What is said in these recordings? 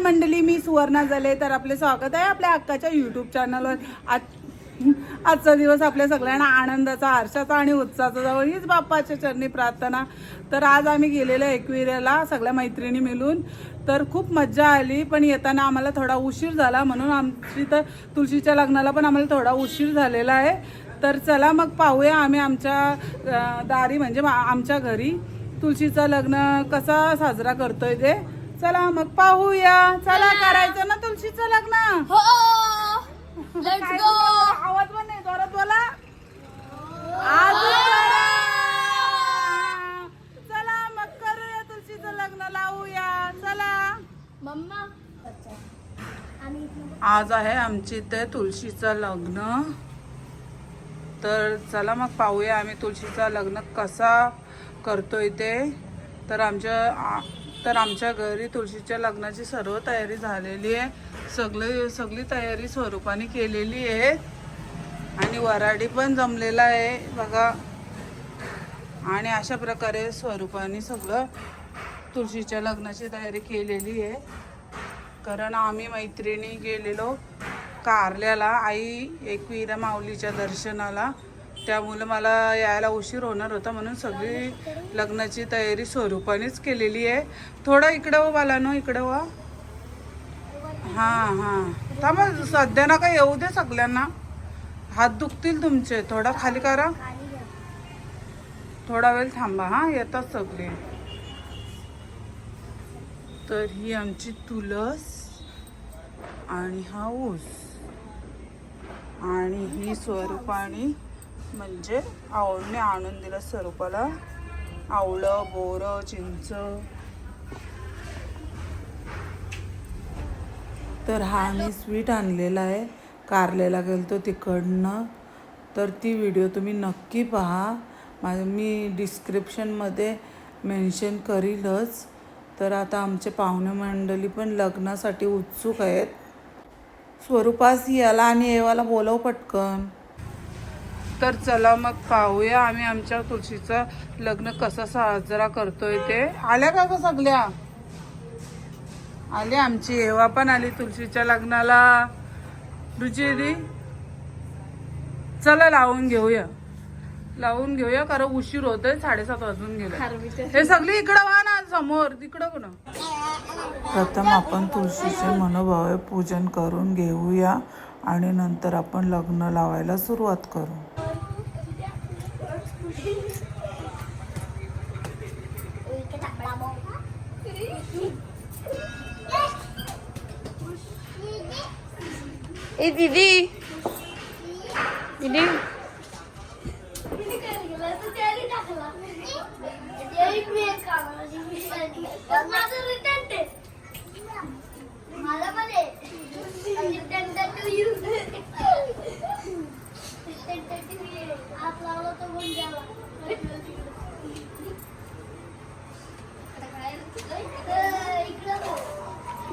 मंडळी मी सुवर्णा झाले तर आपले स्वागत आहे आपल्या अक्काच्या यूट्यूब चॅनलवर आज आजचा दिवस आपल्या सगळ्यांना आनंदाचा हर्षाचा आणि उत्साहाचा जवळ हीच बाप्पाच्या चरणी प्रार्थना. तर आज आम्ही गेलेलो एकविरेला सगळ्या मैत्रिणी मिळून. तर खूप मज्जा आली पण येताना आम्हाला थोडा उशीर झाला म्हणून आमची तर तुळशीच्या लग्नाला पण आम्हाला थोडा उशीर झालेला आहे. तर चला मग पाहूया आम्ही आमच्या दारी म्हणजे मा- आमच्या घरी. तुळशीचं लग्न कसा साजरा करतोय ते. चला मग पाहूया. चला करायचं ना तुळशीचं लग्न. हो. Let's go? आवाज पण नाही जोरात बोला. आज करा. चला मग करूया तुळशीचं लग्न लावूया. चला. मम्मा. आज आहे आमची इथे तुळशीचं लग्न. तर चला मग पाहूया आम्ही तुळशीचं लग्न कसा करतोय ते. तर आमच्या तर आमच्या घरी तुळशीच्या लग्नाची सर्व तयारी झालेली आहे. सगळी सगळी तयारी स्वरूपाने केलेली आहे. आणि वराडी पण जमलेला आहे बघा. आणि अशा प्रकारे स्वरूपाने सगळं तुळशीच्या लग्नाची तयारी केलेली आहे. कारण आम्ही मैत्रिणी गेलेलो कारल्याला आई एकविरा माऊलीच्या दर्शनाला. त्यामुळे मला यायला उशीर होणार होता म्हणून सगळी लग्नाची तयारी स्वरूपानेच केलेली आहे. थोडं इकडं हो बालानो इकडं हो. वा हां हां. थांबा सध्या ना काय येऊ दे सगळ्यांना. हात दुखतील तुमचे. थोडा खाली करा. थोडा वेळ थांबा हां. येतात सगळे. तर ही आमची तुलस आणि हा ऊस. आणि ही स्वरूपाने म्हणजे आवडणे आणून दिलं स्वरूपाला आवळं बोरं चिंच. तर हा मी स्वीट आणलेला आहे. कारलेला गेलतो तिकडनं. तर ती व्हिडिओ तुम्ही नक्की पहा. माझं मी डिस्क्रिप्शनमध्ये मेन्शन करीलच. तर आता आमचे पाहुणे मंडळी पण लग्नासाठी उत्सुक आहेत. स्वरूपास याला आणि एवाला बोलव पटकन. तर चला मग पाहूया आम्ही आमच्या तुळशीचं लग्न कसं साजरा करतोय ते. आल्या का ग सगळ्या? आली आमची. एवा पण आली तुळशीच्या लग्नाला. रुचिरी चला लावून घेऊया. लावून घेऊया कारण उशीर होतोय साडेसात वाजून गेले. हे सगळी इकडं व्हा ना समोर. तिकडं कोण प्रथम आपण तुळशीचे मनोभावे पूजन करून घेऊया आणि नंतर आपण लग्न लावायला सुरुवात करू. ए दीदी दीदी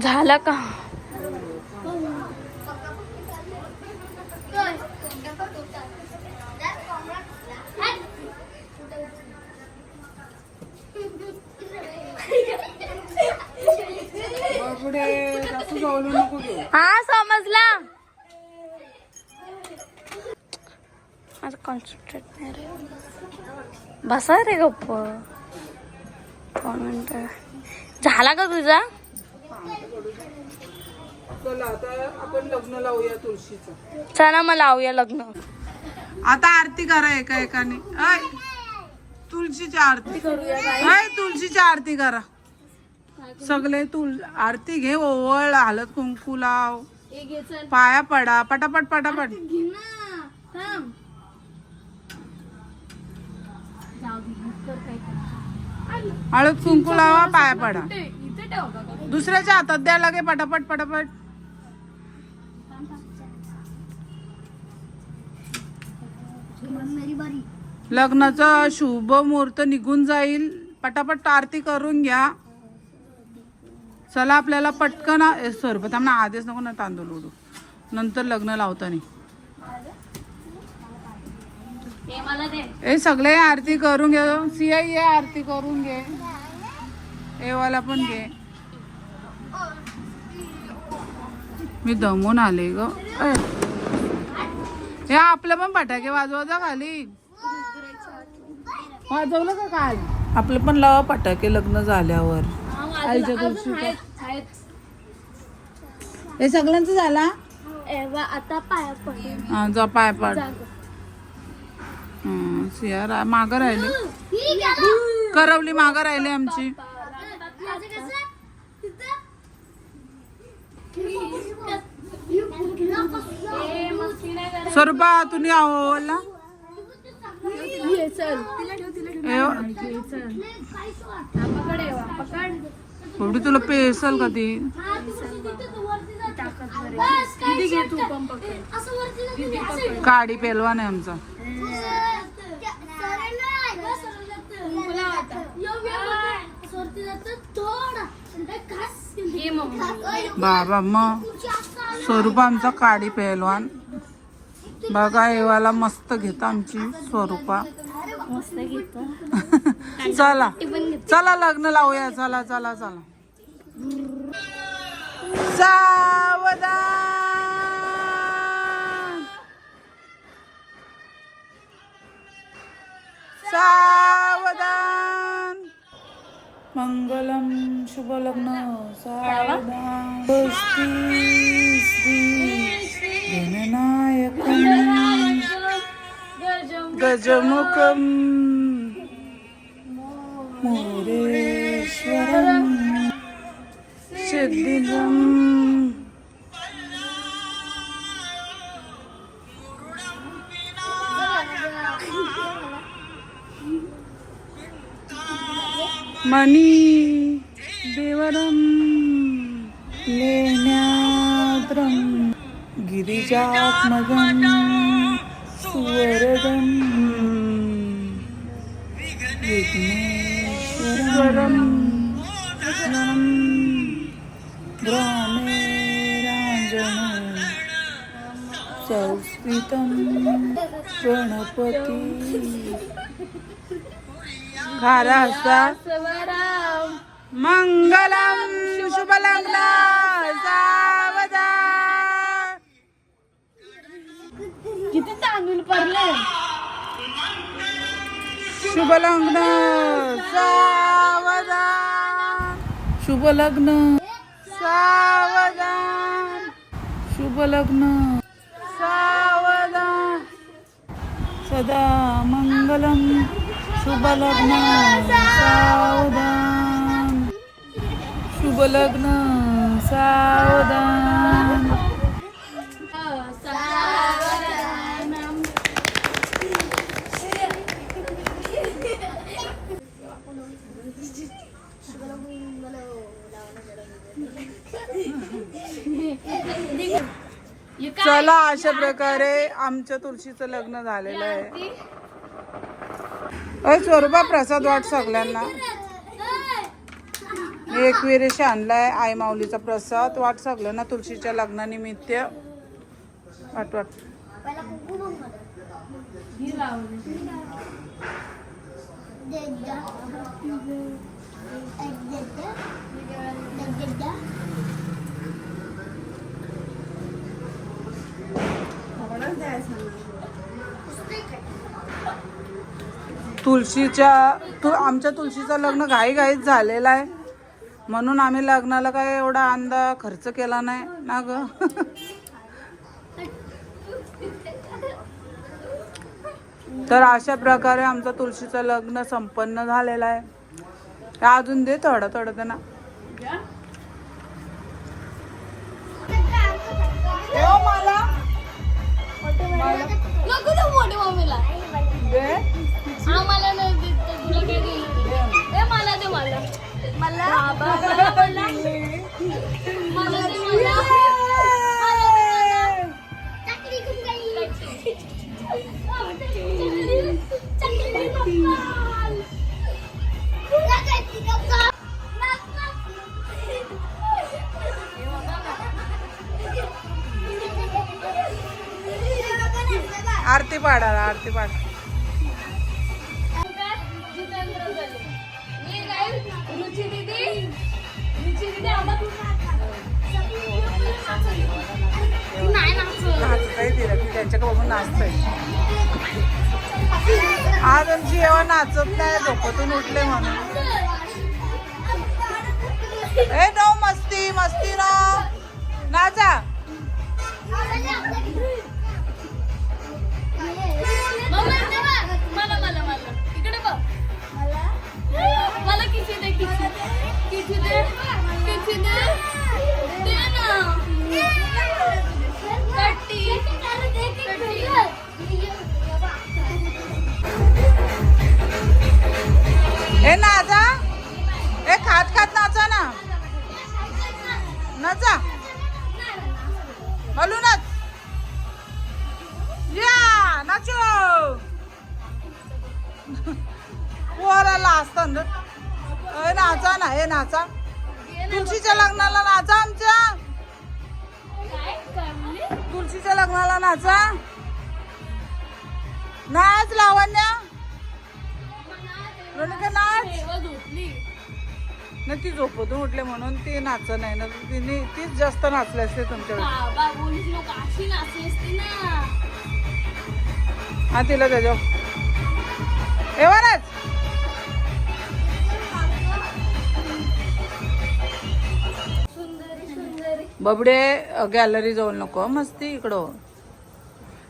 झाला का पुढे जास्त जवळ नको घेऊ हा समजला. माझं कॉन्सन्ट्रेट नाही रे. बसा रे गप्प. दोन मिनिटं. झाला का तुझा? चला आता आपण लग्न लावूया तुळशीचं. चला मग लावूया लग्न. आता आरती करा एका एकाने. तुळशीची आरती. ऐ, तुळशीची आरती करा. सगळे तुळ आरती घे ओवळ हलत कुंकू लाव. पाया पडा पटापट पटापट. हळद कुंकू लावा पाया पडा. दुसऱ्याच्या हातात द्या लागे पटापट पटापट. मेरी बारी. लग्नाचा शुभ मुहूर्त निघून जाईल. पटापट आरती करून घ्या. चला आपल्याला पटकन स्वरूपात आम्हाला आधीच नको ना तांदूळ उडू. नंतर लग्न लावताना. ए सगळे आरती करून घे. सिया ये आरती करून घे. एवाला पण घे. मी दमून आले ग. ए. हे आपलं पण फटाके वाजवायचा खाली. वाजवलं का काल आपलं पण लावा फटाके लग्न झाल्यावर. आईच्या दिवशी हे सगळ्यांचं झाला? एव्हा आता पाया पडेल. हा, जा पाय पाड. हं, सिया मागं राहिली. करवली मागं राहिली आमची. स्वरूपा तुम्ही आवला एवढी तुला पेसल का ती? काडी पेलवा नाही आमचा. बाबा मग स्वरूपा आमचा काडी पेलवान. बघा एवाला मस्त घेता आमची स्वरूपा. चला. चला लग्न लावूया. चला चला चला. सावधान. सावधान. मंगलम शुभ लग्न सावधान गणनायकम गजमुखम. മോരേശ്വരം ശക്തിജം മണി ദേവരം ലേനാദ്രം ഗിരിജാത്മകം സുവരദം गणपती. मंगलम. शुभ लग्न. सावधान किती तांदूळ पडले? शुभ लग्न. सावधान शुभ लग्न. सावधान शुभ लग्न. सावधान सदा मंगलम शुभ लग्न सावधान। शुभ लग्न सावधान। चला अशा प्रकारे आमच्या तुळशीचं लग्न झालेलं आहे. अय स्वरूपा प्रसाद वाट सगळ्यांना. एक विरेश आणलाय आई माऊलीचा प्रसाद वाट सगळ्यांना तुळशीच्या लग्नानिमित्त. वाट वाट. तुळशीच्या तू आमच्या तुळशीचं लग्न घाई घाईत झालेलं आहे. म्हणून आम्ही लग्नाला काय एवढा अंदा खर्च केला नाही ना ग? तर अशा प्रकारे आमचं तुळशीचं लग्न संपन्न झालेलं आहे. हे अजून दे थोडं थोडं त्यांना हो मला. नको तू मोठी मम्मीला आम्हाला नाही देत तर तुला काय देईल? ए मला दे मला. मला. पाडा आरती पाडा जितेंद्र झाले त्यांच्याकडे बघून आज आमची जेव्हा नाचत नाही झोपतून उठले म्हणून. ए नो मस्ती मस्ती ना नाचा. असतं ए नाचा ना हे नाचा. तुळशीच्या लग्नाला नाचा आमच्या. तुळशीच्या लग्नाला नाचा. नाच लावण्या. नाही ती झोपतून उठले म्हणून ती नाच नाही ना. तिने तीच जास्त नाचले असते तुमच्याकडे. ना. हा तिला त्याच्या एवढाच बबडे गॅलरी जाऊ नको. मस्ती इकडं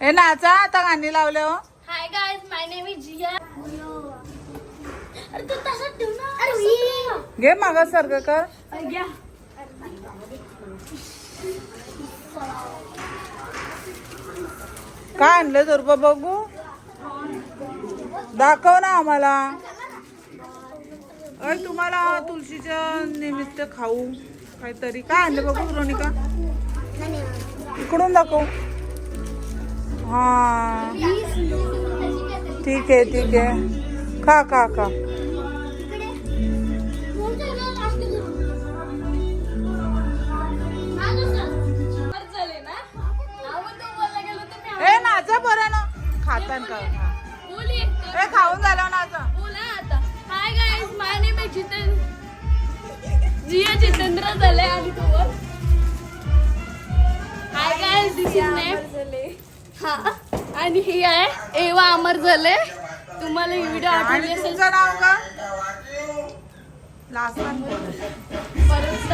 ए नाचा आता गाणी लावले हो. Hi guys my name is Jiya अरे तू तसं ठेव ना. घे मागा सारखं कर. काय आणलं दुर्बा बघू? दाखव ना आम्हाला. तुम्हाला तुळशीच्या निमित्त खाऊ. काहीतरी. काय आणलं बघू रोनिका? इकडून दाखव. हा. ठीक आहे ठीक आहे. खा खा खा. बरं झाले ना? ए नाचा बरं ना. खातान का? खा. बोली एक तर. ए खाऊन झालं नाचा बोला आता. Hi guys my name is Jitendra Jiya Jitendra झाले आणि तू बोल hi guys this is name हा. आणि ही आहे एवा अमर झाले. तुम्हाला ही व्हिडिओ आठवली असेल. तुमचं नाव का? लासन परत.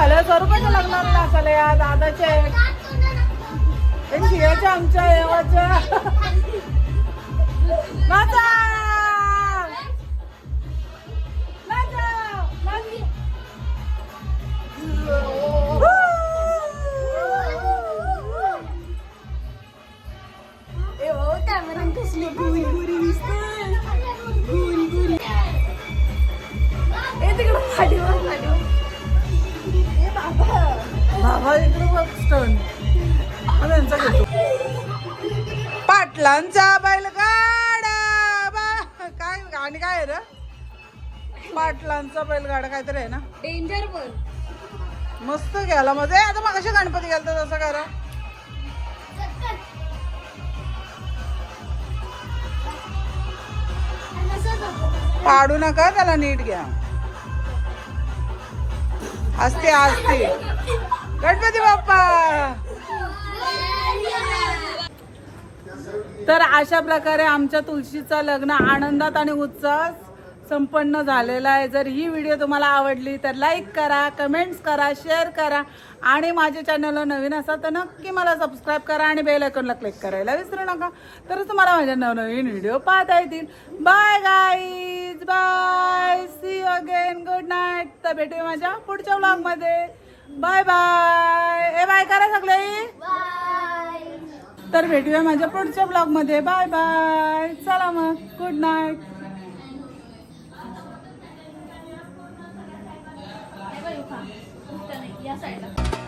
झाले? स्वरूपाच्या लग्नाला नाचाले या दादाचे. शिवाच्या आमच्या देवाच्या नाचा नाचा ए, हो, कॅमेरात कसली बाबा इकडे बघ स्टोन यांचा घेतो पाटलांचा बैलगाडा. बा काय गाणी काय आहे रे? पाटलांचा बैलगाडा काहीतरी आहे ना? डेंजर पण. मस्त मजा आहे. आता मग गणपती गेलता तसं करा पाडू नका त्याला नीट घ्या. असते असते गणपती बाप्पा! तर अशा प्रकारे आमच्या तुळशीचं लग्न आनंदात आणि उत्साहात संपन्न झालेला आहे. जर ही व्हिडिओ तुम्हाला आवडली तर लाईक करा कमेंट्स करा शेअर करा आणि माझ्या चॅनलवर नवीन असाल तर नक्की मला सबस्क्राईब करा आणि बेल आयकॉनला क्लिक करायला विसरू नका. तरच तुम्हाला माझ्या नवनवीन व्हिडिओ पाहता येतील. Bye guys bye see again good night तर भेटूया माझ्या? पुढच्या ब्लॉगमध्ये बाय बाय. ए बाय करा सगळे. तर भेटूया माझ्या पुढच्या ब्लॉगमध्ये. Bye bye. चला मग. Good night. या साईडला